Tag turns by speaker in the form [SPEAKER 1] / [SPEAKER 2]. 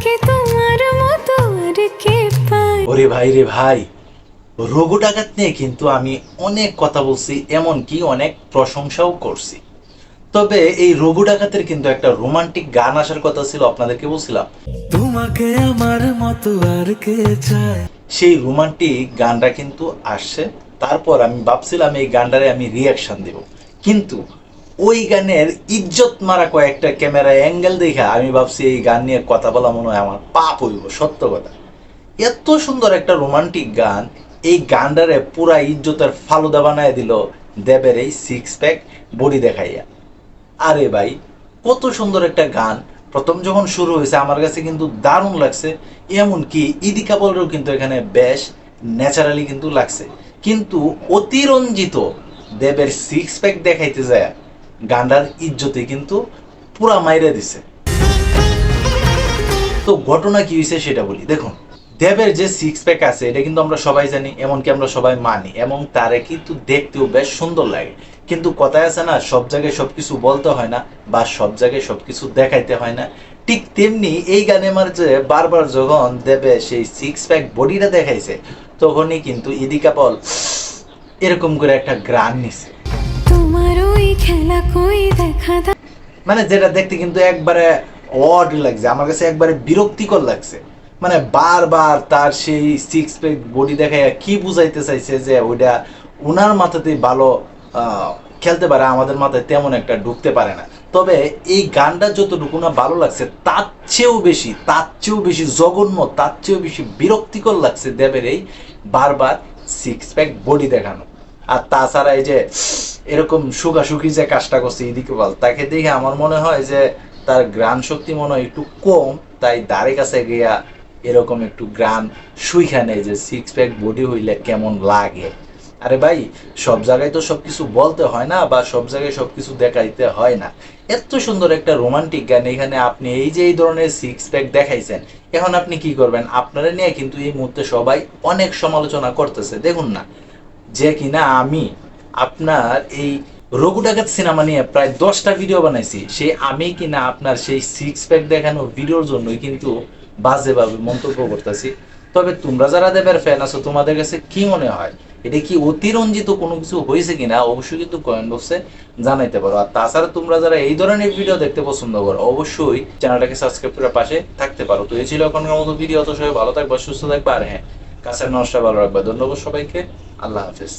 [SPEAKER 1] আমাকে তোমার মতো আর কে পায়
[SPEAKER 2] ওরে ভাই রে ভাই রঘু ডাকাত নিয়ে কিন্তু আমি অনেক কথা বলছি এমনকি অনেক প্রশংসাও করছি। তবে এই রঘু ডাকাতের কিন্তু একটা রোমান্টিক গান আসার কথা ছিল আপনাদেরকে বলছিলাম।
[SPEAKER 3] তোমাকে আমার মতো আর কে চায়?
[SPEAKER 2] সেই রোমান্টিক গানটা কিন্তু আসছে তারপর আমি ভাবছিলাম এই গানটারে আমি রিয়াকশন দেব। কিন্তু ওই গানের ইজ্জত মারা কয়েকটা ক্যামেরা অ্যাঙ্গেল দেখা আমি ভাবছি এই গান নিয়ে কথা বলা মনে হয় আমার পাপ হইব, সত্য কথা। এত সুন্দর একটা রোমান্টিক গান, এই গানটারে পুরা ইজ্জতের ফালুদা বানায় দিল দেবের এই সিক্স প্যাক বডি দেখাইয়া। আরে ভাই, কত সুন্দর একটা গান। প্রথম যখন শুরু হয়েছে, আমার কাছে কিন্তু দারুণ লাগছে। এমনকি ইদি কাপড়েরও কিন্তু এখানে বেশ ন্যাচারালি কিন্তু লাগছে। কিন্তু অতিরঞ্জিত দেবের সিক্স প্যাক দেখাইতে যায় গান্ডার ইজ্জতে কিন্তু পুরা মাইরে দিছে। তো ঘটনা কি হয়েছে সেটা বলি। দেখুন, দেবের যে সিক্স প্যাক আছে, এটা কিন্তু আমরা সবাই জানি, এমনকি আমরা সবাই মানি, এবং তারে কিন্তু দেখতেও বেশ সুন্দর লাগে। কিন্তু কথায় আছে না, সব জায়গায় সবকিছু বলতে হয় না, বা সব জায়গায় সবকিছু দেখাইতে হয় না। ঠিক তেমনি এই গানে আমার যে বারবার যখন দেবে সেই সিক্স প্যাক বডিটা দেখাইছে, তখনই কিন্তু ইদিকা বল এরকম করে একটা গ্রান নিছে।
[SPEAKER 1] খেলা কই দেখা
[SPEAKER 2] মানে যেটা দেখতে কিন্তু একবারে অড লাগছে, আমার কাছে একবারে বিরক্তিকর লাগছে। মানে বারবার তার সেই সিক্স প্যাক বডি দেখায় কি বুঝাইতে চাইছে যে ওইটা ওনার মাথাতেই ভালো খেলতে পারে, আমাদের মাথায় তেমন একটা ঢুকতে পারে না। তবে এই গানটা যতটুকু না ভালো লাগছে, তার চেয়েও বেশি, তার চেয়েও বেশি জঘন্য, তার চেয়েও বেশি বিরক্তিকর লাগছে দেবের এই বারবার সিক্স প্যাক বডি দেখানো। আর তাছাড়া এই যে এরকম সুখী যে কাজটা করছে এদিকে বল, তাকে দেখে আমার মনে হয় যে তার গ্রান শক্তি মনে হয় একটু কম, তাই দাঁড়ে কাছে গিয়া এরকম একটু গ্রান সুইখানে যে সিক্স প্যাক বডি হইলে কেমন লাগে। আরে ভাই, সব জায়গায় তো সবকিছু বলতে হয় না বা সব জায়গায় সবকিছু দেখাইতে হয় না। এত সুন্দর একটা রোমান্টিক গান এখানে আপনি এই যে এই ধরনের সিক্স প্যাক দেখাইছেন, এখন আপনি কি করবেন? আপনারা নিয়ে কিন্তু এই মুহূর্তে সবাই অনেক সমালোচনা করতেছে, দেখুন না। যে কিনা আমি আপনার এই রঘু ডাকাত সিনেমা নিয়ে প্রায় দশটা ভিডিও বানাইছি। সেই আমি কিনা আপনার সেই সিক্স প্যাক দেখানো ভিডিওর জন্যই কিন্তু বাজেভাবে মন্তব্য করতেছি। তবে তোমরা যারা দেবের ফ্যান আছো, তোমাদের কাছে কি মনে হয়? এটা কি অতিরঞ্জিত কোনো কিছু হয়েছে কিনা? অবশ্যই কিন্তু কমেন্ট বক্সে জানাইতে পারো। আর তাছাড়া তোমরা যারা এই ধরনের ভিডিও দেখতে পছন্দ করো, অবশ্যই চ্যানেলটাকে সাবস্ক্রাইব করে পাশে থাকতে পারো। তো এই ছিল এখনকার মতো ভিডিও তো সবাই ভালো থাকবে, সুস্থ থাকবে। আর হ্যাঁ কাছের নষ্ট ভালো রাখবে। ধন্যবাদ সবাইকে। আল্লাহ হাফিজ।